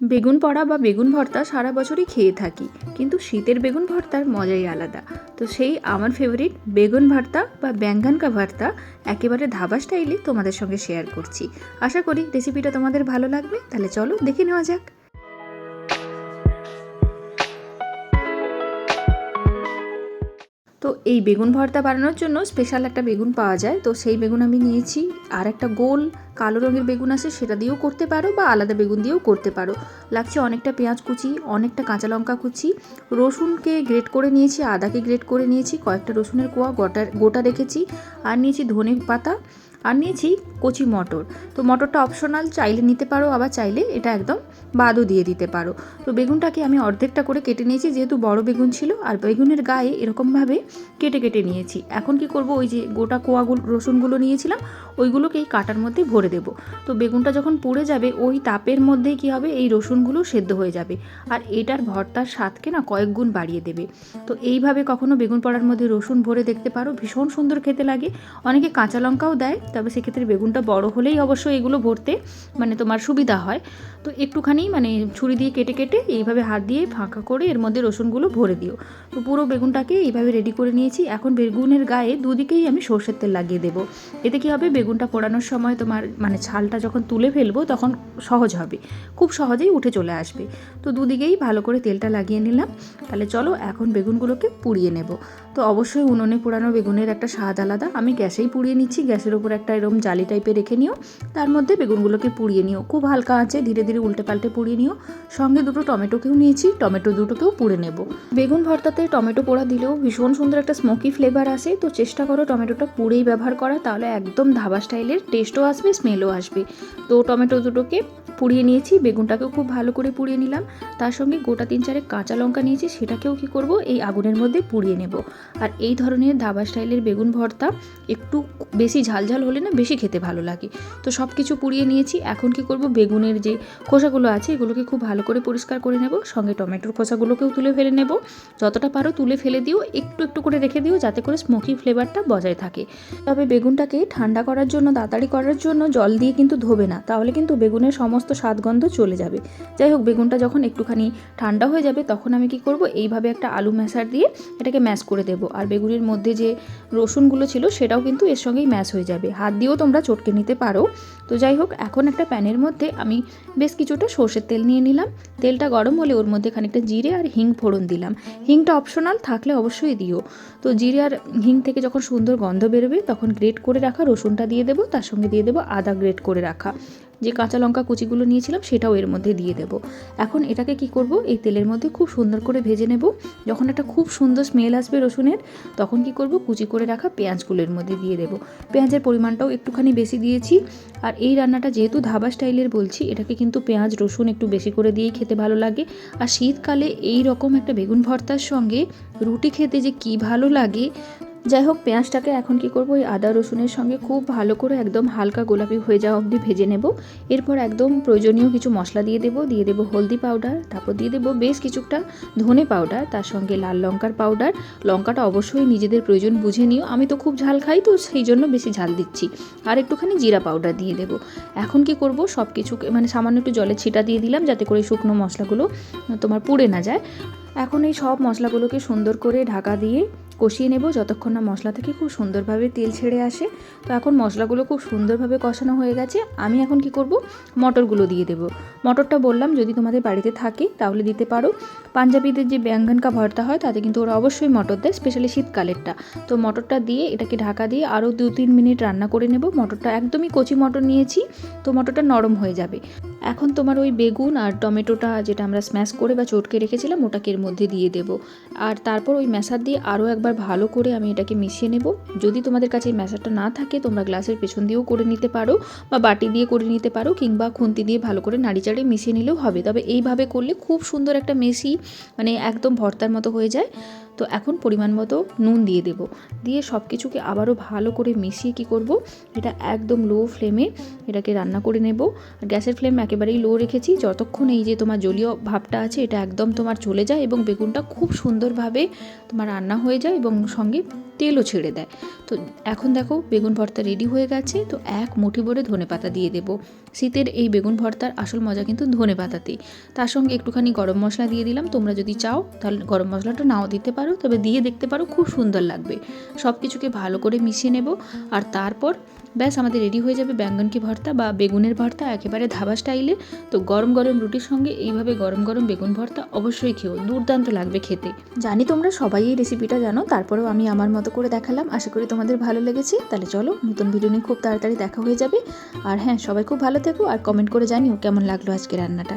বেগুন পড়া বা বেগুন ভর্তা সারা বছরই খেয়ে থাকি, কিন্তু শীতের বেগুন ভর্তার মজাই আলাদা। তো সেই আমার ফেভারিট বেগুন ভর্তা বা ব্যাঙ্গানকা ভর্তা একেবারে ধাবা স্টাইলে তোমাদের সঙ্গে শেয়ার করছি। আশা করি রেসিপিটা তোমাদের ভালো লাগবে, তাহলে চলো দেখে নেওয়া যাক। তো এই বেগুন ভর্তা বানানোর জন্য স্পেশাল একটা বেগুন পাওয়া যায়। তো সেই বেগুন আমি নিয়েছি। আর একটা গোল কালো রঙের বেগুন আছে, সেটা দিয়েও করতে পারো বা আলাদা বেগুন দিয়েও করতে পারো। লাগছে অনেকটা পেঁয়াজ কুচি, অনেকটা কাঁচা লঙ্কা কুচি। রসুনকে গ্রেট করে নিয়েছি, আদাকে গ্রেট করে নিয়েছি, কয়েকটা রসুনের কোয়া গোটা গোটা রেখেছি। আর নিয়েছি ধনে পাতা আর নিয়েছি কচি মটর। তো মটরটা অপশনাল চাইলে নিতে পারো, আবার চাইলে এটা একদম বাদও দিয়ে দিতে পারো। তো বেগুনটাকে আমি অর্ধেকটা করে কেটে নিয়েছি, যেহেতু বড় বেগুন ছিল, আর বেগুনের গায়ে এরকমভাবে কেটে কেটে নিয়েছি। এখন কি করব, ওই যে গোটা কোয়াগুলো রসুনগুলো নিয়েছিলাম, ওইগুলোকে এই কাটার মধ্যে ভরে দেব। তো বেগুনটা যখন পুড়ে যাবে, ওই তাপের মধ্যেই কি হবে, এই রসুনগুলো সেদ্ধ হয়ে যাবে। আর এটার ভর্তার স্বাদকে না কয়েক গুণ বাড়িয়ে দেবে। তো এইভাবে কখনো বেগুন পড়ার মধ্যে রসুন ভরে দেখতে পারো, ভীষণ সুন্দর খেতে লাগে। অনেকে কাঁচা লঙ্কাও দেয় তবে সেক্ষেত্রে বেগুনটা বড় হলেই অবশ্য এগুলো ভরতে মানে তোমার সুবিধা হয়। তো একটুখানি মানে ছুরি দিয়ে কেটে কেটে এইভাবে হাত দিয়ে ফাঁকা করে এর মধ্যে রসুনগুলো ভরে দিও। তো পুরো বেগুনটাকে এইভাবে রেডি করে নিয়েছি। এখন বেগুনের গায়ে দুদিকেই আমি সর্ষের তেল লাগিয়ে দেবো। এতে কী হবে? বেগুনটা পোড়ানোর সময় তোমার মানে ছালটা যখন তুলে ফেলব তখন সহজ হবে। খুব সহজেই উঠে চলে আসবে। তো দুদিকেই ভালো করে তেলটা লাগিয়ে নিলাম। তাহলে চলো এখন বেগুনগুলোকে পুড়িয়ে নেব। তো অবশ্যই উনুনে পোড়ানো বেগুনের একটা স্বাদ আলাদা। আমি গ্যাসেই পুড়িয়ে নিচ্ছি। গ্যাসের ওপর একটা এরকম জালি টাইপের রেখে নিও। তার মধ্যে বেগুনগুলোকে পুড়িয়ে নিও। খুব হালকা আঁচে ধীরে ধীরে উল্টে পাল্টে পুড়িয়ে নিও। সঙ্গে দুটো টমেটোকেও নিয়েছি, টমেটো দুটোকেও পুড়ে নেব। বেগুন ভর্তাতে টমেটো পোড়া দিলেও ভীষণ সুন্দর একটা স্মোকি ফ্লেভার আসে। তো চেষ্টা করো টমেটোটা পুড়েই ব্যবহার করা, তাহলে একদম ধাবা স্টাইলের টেস্টও আসবে স্মেলও আসবে। তো টমেটো দুটোকে পুড়িয়ে নিয়েছি, বেগুনটাকেও খুব ভালো করে পুড়িয়ে নিলাম। তার সঙ্গে গোটা তিন চারে কাঁচা লঙ্কা নিয়েছি, সেটাকেও কি করব, এই আগুনের মধ্যে পুড়িয়ে নেব। আর এই ধরনের ধাবা স্টাইলের বেগুন ভর্তা একটু বেশি ঝালঝাল হলে না বেশি খেতে ভালো লাগে। তো সব কিছু পুড়িয়ে নিয়েছি। এখন কি করব? বেগুনের যে খোসাগুলো আছে, এগুলোকে খুব ভালো করে পরিষ্কার করে নেব। সঙ্গে টমেটোর খোসাগুলোকেও তুলে ফেলে নেব। যতটা পারো তুলে ফেলে দিও। একটু একটু করে রেখে দিও যাতে করে স্মোকি ফ্লেভারটা বজায় থাকে। তবে বেগুনটাকে ঠান্ডা করার জন্য, তাড়াতাড়ি করার জন্য জল দিয়ে কিন্তু ধোবে না। তাহলে কিন্তু বেগুনের সমস্ত স্বাদগন্ধ চলে যাবে। যাই হোক, বেগুনটা যখন একটুখানি ঠান্ডা হয়ে যাবে, তখন আমি কি করব? এইভাবে একটা আলু ম্যাশার দিয়ে এটাকে ম্যাশ করে দেবো। আর বেগুনের মধ্যে যে রসুনগুলো ছিল, সেটাও কিন্তু এর সঙ্গেই ম্যাশ হয়ে যাবে। হাত দিয়েও তোমরা চটকে নিতে পারো। তো যাই হোক, এখন একটা প্যানের মধ্যে আমি বেশ কিছুটা সর্ষের তেল নিয়ে নিলাম। তেলটা গরম হলে ওর মধ্যে খানিকটা জিরে আর হিং ফোড়ন দিলাম। হিংটা অপশনাল থাকলে অবশ্যই দিও। তো জিরে আর হিং থেকে যখন সুন্দর গন্ধ বেরোবে, তখন গ্রেট করে রাখা রসুনটা দিয়ে দেবো। তার সঙ্গে দিয়ে দেবো আদা গ্রেট করে রাখা। যে কাঁচা লঙ্কা কুচিগুলো নিয়েছিলাম সেটাও এর মধ্যে দিয়ে দেবো। এখন এটাকে কি করব? এই তেলের মধ্যে খুব সুন্দর করে ভেজে নেব। যখন একটা খুব সুন্দর স্মেল আসবে রসুনের, তখন কি করব? কুচি করে রাখা পেঁয়াজগুলো এর মধ্যে দিয়ে দেবো। পেঁয়াজের পরিমাণটাও একটুখানি বেশি দিয়েছি। আর এই রান্নাটা যেহেতু ধাবা স্টাইলের বলছি, এটাকে কিন্তু পেঁয়াজ, রসুন একটু বেশি করে দিয়েই খেতে ভালো লাগে। আর শীতকালে এই রকম একটা বেগুন ভর্তার সঙ্গে রুটি খেতে যে কি ভালো লাগে যাই হোক পেঁয়াজটাকে এখন কি করব? ওই আদা রসুনের সঙ্গে খুব ভালো করে একদম হালকা গোলাপি হয়ে যাওয়া অবধি ভেজে নেব। এরপর একদম প্রয়োজনীয় কিছু মশলা দিয়ে দেবো। দিয়ে দেবো হলদি পাউডার, তারপর দিয়ে দেবো বেশ কিছুটা ধনে পাউডার, তার সঙ্গে লাল লঙ্কার পাউডার। লঙ্কাটা অবশ্যই নিজেদের প্রয়োজন, বুঝে নিও। আমি তো খুব ঝাল খাই, তো সেই জন্য বেশি ঝাল দিচ্ছি। আর একটুখানি জিরা পাউডার দিয়ে দেবো। এখন কি করব? সব কিছুকে মানে সামান্য একটু জলে ছিটা দিয়ে দিলাম, যাতে করে শুকনো মশলাগুলো তোমার পুড়ে না যায়। এখন এই সব মশলাগুলোকে সুন্দর করে ঢাকা দিয়ে কষিয়ে নেব, যতক্ষণ না মশলা থেকে খুব সুন্দরভাবে তেল ছেড়ে আসে। তো এখন মশলাগুলো খুব সুন্দরভাবে কষানো হয়ে গেছে। আমি এখন কি করব? মটরগুলো দিয়ে দেবো। মটরটা বললাম, যদি তোমাদের বাড়িতে থাকে তাহলে দিতে পারো। পাঞ্জাবিদের যে ব্যাঙ্গানকা ভর্তা হয়, তাতে কিন্তু ওরা অবশ্যই মটর দেয় স্পেশালি শীতকালেরটা। তো মটরটা দিয়ে এটাকে ঢাকা দিয়ে আরও দু তিন মিনিট রান্না করে নেব। মটরটা একদমই কচি মটর নিয়েছি, তো মটরটা নরম হয়ে যাবে। এখন তোমার ওই বেগুন আর টমেটোটা যেটা আমরা স্ম্যাশ করে বা চটকে রেখেছিলাম, ওটাকে এর মধ্যে দিয়ে দেব। আর তারপর ওই ম্যাশার দিয়ে আরও একবার ভালো করে আমি এটাকে মিশিয়ে নেব। যদি তোমাদের কাছে এই ম্যাশারটা না থাকে, তোমরা গ্লাসের পেছন দিয়েও করে নিতে পারো বা বাটি দিয়ে করে নিতে পারো, কিংবা খুন্তি দিয়ে ভালো করে নাড়ি চাড়িয়ে মিশিয়ে নিলেও হবে। তবে এইভাবে করলে খুব সুন্দর একটা মেশি মানে একদম ভর্তার মতো হয়ে যায়। তো এখন পরিমাণ মতো নুন দিয়ে দেব। দিয়ে সব কিছুকে আবারও ভালো করে মিশিয়ে কি করব? এটা একদম লো ফ্লেমে এটাকে রান্না করে নেব। গ্যাসের ফ্লেম একেবারেই লো রেখেছি। যতক্ষণ এই যে তোমার জলীয় ভাবটা আছে, এটা একদম তোমার চলে যায় এবং বেগুনটা খুব সুন্দরভাবে তোমার রান্না হয়ে যায় এবং সঙ্গে তেলও ছেড়ে দেয়। তো এখন দেখো বেগুন ভর্তা রেডি হয়ে গেছে। তো এক মুঠি ভরে ধনে পাতা দিয়ে দেবো। শীতের এই বেগুন ভর্তার আসল মজা কিন্তু ধনে পাতাতেই। তার সঙ্গে একটুখানি গরম মশলা দিয়ে দিলাম। তোমরা যদি চাও তাহলে গরম মশলাটা নাও দিতে পারো, তবে দিয়ে দেখতে পারো খুব সুন্দর লাগবে। সব কিছুকে ভালো করে মিশিয়ে নেব, আর তারপর ব্যাস আমাদের রেডি হয়ে যাবে ব্যাঙ্গনকি ভর্তা বা বেগুনের ভর্তা, একেবারে ধাবা স্টাইলে। তো গরম গরম রুটির সঙ্গে এইভাবে গরম গরম বেগুন ভর্তা অবশ্যই খেও, দুর্দান্ত লাগবে খেতে। জানি তোমরা সবাই এই রেসিপিটা জানো, তারপরেও আমি আমার মতো করে দেখালাম, আশা করি তোমাদের ভালো লেগেছে। তাহলে চলো, নতুন ভিডিও নিয়ে খুব তাড়াতাড়ি দেখা হয়ে যাবে। আর হ্যাঁ সবাই খুব ভালো থেকো, আর কমেন্ট করে জানিও কেমন লাগল আজকে রান্নাটা।